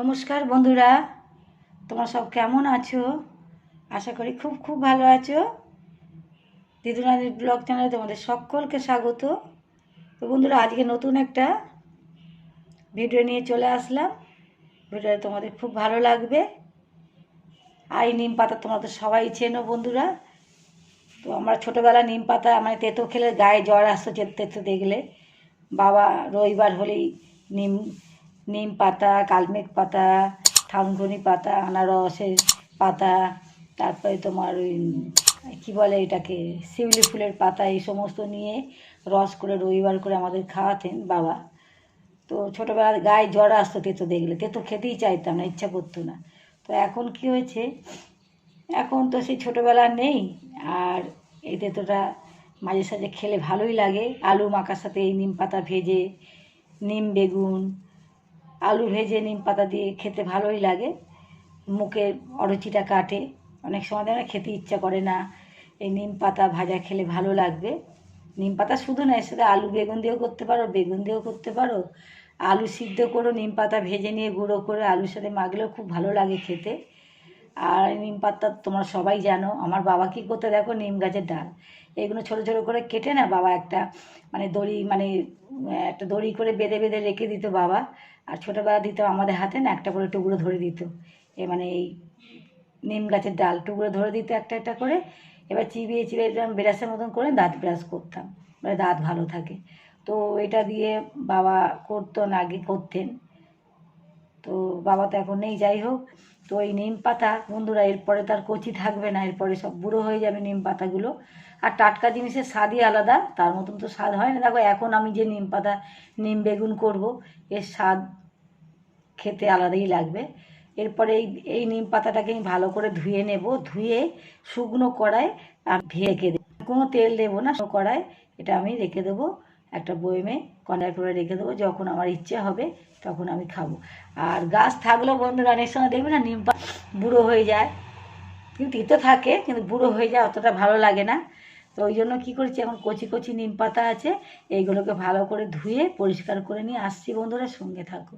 নমস্কার বন্ধুরা, তোমরা সব কেমন আছো? আশা করি খুব খুব ভালো আছো। দিদুনাদের ব্লগ চ্যানেলে তোমাদের সকলকে স্বাগত। তো বন্ধুরা, আজকে নতুন একটা ভিডিও নিয়ে চলে আসলাম। ভিডিওটা তোমাদের খুব ভালো লাগবে। আর নিম পাতা তোমরা তো সবাই চেনো বন্ধুরা। তো আমরা ছোটোবেলা নিম পাতা মানে তেতো খেলে গায়ে জ্বর আসতো তেতো দেখলে। বাবা রবিবার হলেই নিম নিম পাতা কালমেঘ পাতা, থানকুনি পাতা, আনারসের পাতা, তারপরে তোমার ওই, কী বলে এটাকে, শিউলি ফুলের পাতা, এই সমস্ত নিয়ে রস করে রবিবার করে আমাদের খাওয়াতেন বাবা। তো ছোটোবেলার গায়ে জ্বর আসতো তেতো দেখলে, তেতো খেতেই চাইতাম না, ইচ্ছা করতো না। তো এখন কি হয়েছে, এখন তো সেই ছোটোবেলা নেই, আর এই তেতোটা মাঝে সাঝে খেলে ভালোই লাগে। আলু মাখার সাথে এই নিম পাতা ভেজে, নিম বেগুন আলু ভেজে নিম পাতা দিয়ে খেতে ভালোই লাগে। মুখের অরুচিটা কাটে। অনেক সময় দেখো খেতে ইচ্ছা করে না। এই নিম পাতা ভাজা খেলে ভালো লাগবে। নিম পাতা শুধু না, এর সাথে আলু বেগুন দিয়েও করতে পারো, বেগুন দিয়েও করতে পারো। আলু সিদ্ধ করো নিম পাতা ভেজে নিয়ে গুঁড়ো করে আলুর সাথে মাখলেও খুব ভালো লাগে খেতে। আর নিম পাতা তোমরা সবাই জানো, আমার বাবা কী করতে দেখো, নিম গাছের ডাল। এগুলো ছোটো ছোটো করে কেটে না বাবা, একটা মানে দড়ি মানে একটা দড়ি করে বেঁধে বেঁধে রেখে দিত বাবা। আর ছোটোবেলা দিত আমাদের হাতে না, একটা করে টুকরো ধরে দিত। এ মানে এই নিম গাছের ডাল, টুকরো ধরে দিত একটা একটা করে। এবার চিবিয়ে চিবিয়ে ব্রাশের মতন করে দাঁত ব্রাশ করতাম। মানে দাঁত ভালো থাকে। তো এটা দিয়ে বাবা করতো না, আগে করতেন। তো বাবা তো এখন নেই, যাই হোক। তো এই নিম পাতা বন্ধুরা, এরপরে তার কচি থাকবে না, এরপরে সব বুড়ো হয়ে যাবে নিম পাতাগুলো। আর টাটকা জিনিসের স্বাদই আলাদা, তার মতন তো স্বাদ হয় না। দেখো, এখন আমি যে নিম পাতা, নিম বেগুন করব, এর স্বাদ খেতে আলাদাই লাগবে। এরপরে এই এই নিম পাতাটাকে আমি ভালো করে ধুয়ে নেব, ধুয়ে শুকনো কড়ায় আর ঢেকে দেবো। কোনো তেল দেবো না কড়ায় এটা আমি রেখে দেবো, একটা বয়মে কন্ডার করে রেখে দেবো। যখন আমার ইচ্ছে হবে, তখন আমি খাব। আর গাছ থাকলেও বন্ধুরা, অনেক সময় দেখবে না, নিম পাতা বুড়ো হয়ে যায়। কিন্তু তিতো থাকে, কিন্তু বুড়ো হয়ে যায়, অতটা ভালো লাগে না। তো ওই জন্য কী করছি, এখন কচি কচি নিম পাতা আছে, এইগুলোকে ভালো করে ধুয়ে পরিষ্কার করে নিয়ে আসছি বন্ধুরা, সঙ্গে থাকো।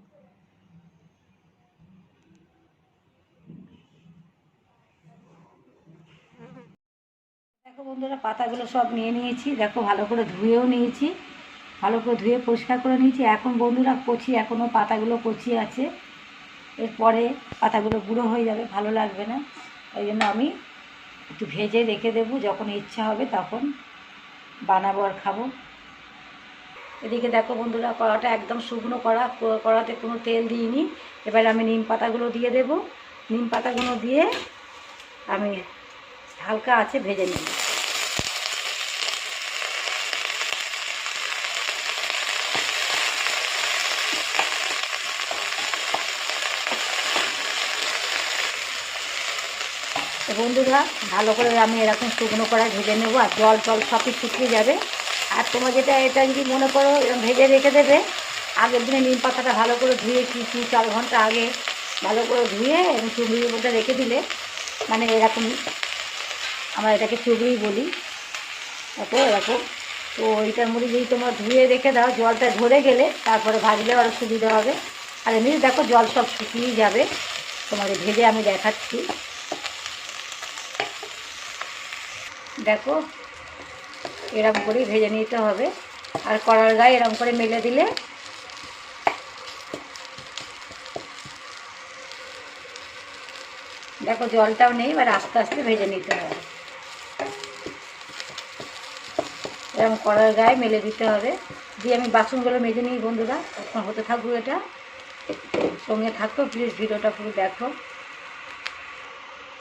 দেখো বন্ধুরা, পাতাগুলো সব নিয়ে নিয়েছি, দেখো ভালো করে ধুয়েও নিয়েছি, ভালো করে ধুয়ে পরিষ্কার করে নিয়েছি। এখন বন্ধুরা কচি এখনও পাতাগুলো কচি আছে, এরপরে পাতাগুলো গুঁড়ো হয়ে যাবে, ভালো লাগবে না। ওই জন্য আমি একটু ভেজে রেখে দেবো, যখন ইচ্ছা হবে তখন বানাবো আর খাব। এদিকে দেখো বন্ধুরা, কড়াটা একদম শুকনো কড়া, কড়াতে কোনো তেল দিইনি। এবার আমি নিম পাতাগুলো দিয়ে দেবো। নিম পাতাগুলো দিয়ে আমি হালকা আছে ভেজে নেব। বন্ধুরা, ভালো করে আমি এরকম শুকনো করা ভেজে নেব আর জল টল সবই শুকিয়ে যাবে। আর তোমরা যেটা এটা যদি মনে করো, এরকম ভেজে রেখে দেবে, আগের দিনে নিম পাতাটা ভালো করে ধুয়ে কি দু চার ঘণ্টা আগে ভালো করে ধুয়ে এবং চুবড়ির মধ্যে রেখে দিলে মানে এরকম আমরা এটাকে চুবড়ি বলি দেখো এরকম। তো এইটার মধ্যে যদি তোমরা ধুয়ে রেখে দাও, জলটা ধরে গেলে তারপরে ভাজলে আরও সুবিধা হবে। আর এমনি দেখো জল সব শুকিয়ে যাবে, তোমাদের ভেজে আমি দেখাচ্ছি। দেখো এরকম করেই ভেজে নিতে হবে। আর কড়ার গায়ে এরকম করে মেলে দিলে দেখো জলটাও নেই, এবার আস্তে আস্তে ভেজে নিতে হবে। এরকম কড়ার গায়ে মেলে দিতে হবে। দিয়ে আমি বাসনগুলো মেজে নিই বন্ধুরা, তখন হতে থাকব এটা। সঙ্গে থাকো প্লিজ ভিডিওটা পুরো দেখো।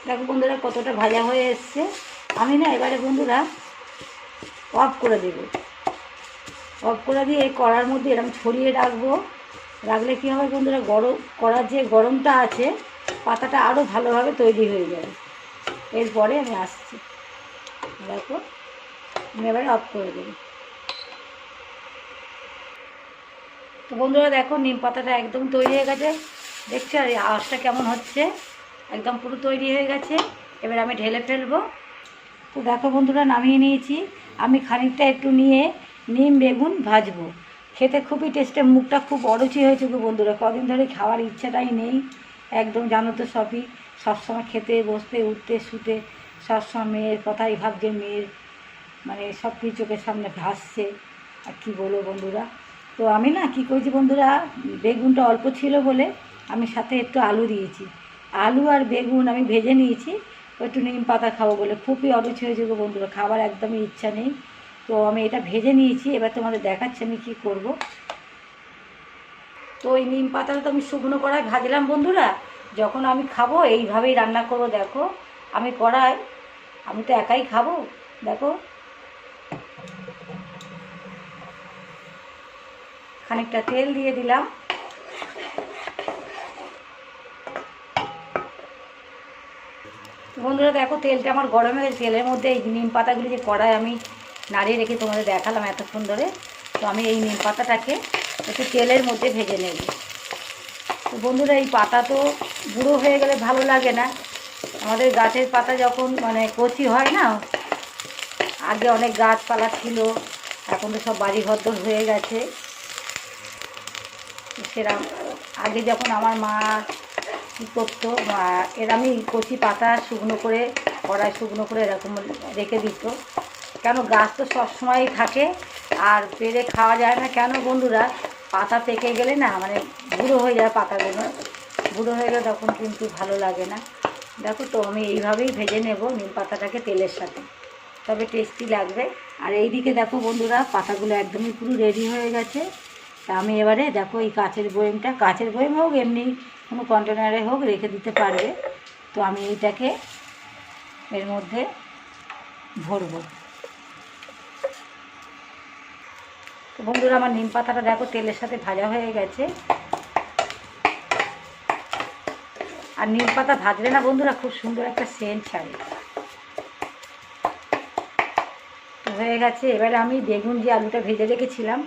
দেখো বন্ধুরা, কতটা ভাজা হয়ে এসছে। আমি না এবারে বন্ধুরা অফ করে দেব। অফ করে দিয়ে এই কড়ার মধ্যে এরকম ছড়িয়ে রাখব। রাখলে কী হবে বন্ধুরা, গরম, কড়ার যে গরমটা আছে, পাতাটা আরও ভালোভাবে তৈরি হয়ে যাবে। এরপরে আমি আসছি। দেখো, আমি এবারে অফ করে দেবো। তো বন্ধুরা দেখো, নিম পাতাটা একদম তৈরি হয়ে গেছে। দেখছ আর আওয়াজটা কেমন হচ্ছে? একদম পুরো তৈরি হয়ে গেছে। এবার আমি ঢেলে ফেলব। তো দেখো বন্ধুরা, নামিয়ে নিয়েছি। আমি খানিকটা একটু নিয়ে নিম, বেগুন ভাজবো। খেতে খুবই টেস্টে, মুখটা খুব অরুচি হয়েছে গো বন্ধুরা। কদিন ধরে খাওয়ার ইচ্ছাটাই নেই। একদম জানো তো সবই, সবসময় খেতে, বসতে, উঠতে, শুতে, সবসময় মেয়ের কথাই ভাবছে, মেয়ের মানে সব কিছু চোখের সামনে ভাসছে। আর কী বলব বন্ধুরা? তো আমি না কী করেছি বন্ধুরা, বেগুনটা অল্প ছিল বলে আমি সাথে একটু আলু দিয়েছি। আলু আর বেগুন আমি ভেজে নিয়েছি। একটু নিম পাতা খাব বলে। খুবই অরুচি হয়েছে গো বন্ধুরা, খাবার একদমই ইচ্ছা নেই। তো আমি এটা ভেজে নিয়েছি, এবার তোমাদের দেখাচ্ছি আমি কী করব। তো ওই নিম পাতাটা তো আমি শুকনো কড়ায় ভাজলাম বন্ধুরা, যখন আমি খাব এইভাবেই রান্না করব, দেখো। আমি কড়াই, আমি তো একাই খাব, দেখো। খানিকটা তেল দিয়ে দিলাম। বন্ধুরা দেখো, তেলটা আমার গরম হয়ে গেছে। তেলের মধ্যে এই নিম পাতাগুলি যে কড়াই আমি নাড়িয়ে রেখে তোমাদের দেখালাম এতক্ষণ ধরে। তো আমি এই নিম পাতাটাকে একটু তেলের মধ্যে ভেজে নেব। তো বন্ধুরা, এই পাতা তো বুড়ো হয়ে গেলে ভালো লাগে না। আমাদের গাছের পাতা যখন মানে কচি হয় না, আগে অনেক গাছপালা ছিল, এখন তো সব বাড়ি ঘরদোর হয়ে গেছে। সেরকম আগে যখন আমার মা কী করতো মা- এরমই কচি পাতা শুকনো করে, কড়াই শুকনো করে এরকম রেখে দিত। কেন? গাছ তো সবসময়ই থাকে আর পেরে খাওয়া যায় না। কেন বন্ধুরা? পাতা পেকে গেলে না মানে বুড়ো হয়ে যায় পাতাগুলো। বুড়ো হয়ে গেলে তখন কিন্তু ভালো লাগে না। দেখো তো, আমি এইভাবেই ভেজে নেব নিম পাতাটাকে তেলের সাথে। তবে টেস্টি লাগবে। আর এইদিকে দেখো বন্ধুরা, পাতাগুলো একদমই পুরো রেডি হয়ে গেছে। তা আমি এবারে দেখো এই কাচের বয়েমটা কাঁচের বয়েম হোক এমনি কোনো কন্টেনারে হোক রেখে দিতে পারবে। তো আমি এইটাকে এর মধ্যে ভরবো। তো বন্ধুরা, আমার নিম পাতাটা দেখো, তেলের সাথে ভাজা হয়ে গেছে। আর নিম পাতা ভাজলে না বন্ধুরা, খুব সুন্দর একটা সেন্ট ছাড়ে। হয়ে গেছে। এবারে আমি বেগুন যে আলুটা ভেজে রেখেছিলাম,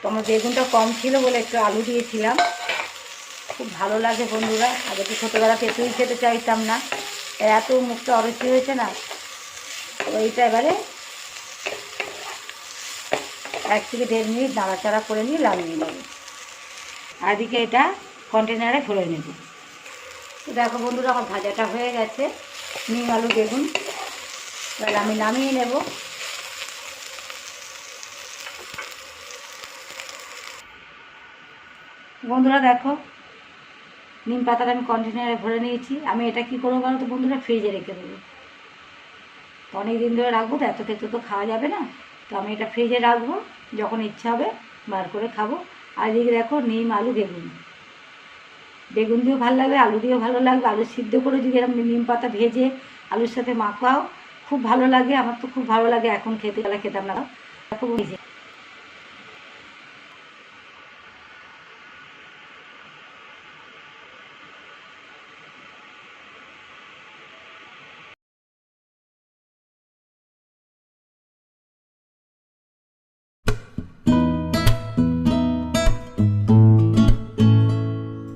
তো আমার বেগুনটা কম ছিল বলে একটু আলু দিয়েছিলাম। খুব ভালো লাগে বন্ধুরা। আগে তো ছোটোবেলা তেঁতুল খেতে চাইতাম না। এত মুখটা অরুচি হয়েছে না। ওইটা এবারে এক থেকে দেড় মিনিট নাড়াচাড়া করে নিয়ে লাগিয়ে নেব। আর এদিকে এটা কন্টেনারে ভরে নেব। তো দেখো বন্ধুরা, আমার ভাজাটা হয়ে গেছে। নিম, আলু, বেগুন। এবার আমি নামিয়ে নেব। বন্ধুরা দেখো নিম পাতাটা আমি কন্টেনারে ভরে নিয়েছি। আমি এটা কি করব বলো তো বন্ধুরা ফ্রিজে রেখে দেবো। তো অনেক দিন ধরে রাখব তো, এত তেতো তো খাওয়া যাবে না। তো আমি এটা ফ্রিজে রাখব, যখন ইচ্ছা হবে বার করে খাব। আর এদিকে দেখো নিম, আলু, বেগুন। বেগুন দিয়েও ভালো লাগবে আলু দিয়েও ভালো লাগবে। আলু সিদ্ধ করে যদি এরকম নিম পাতা ভেজে আলুর সাথে মাখাও, খুব ভালো লাগে। আমার তো খুব ভালো লাগে, এখন খেতে গেলে খেতাম না খুব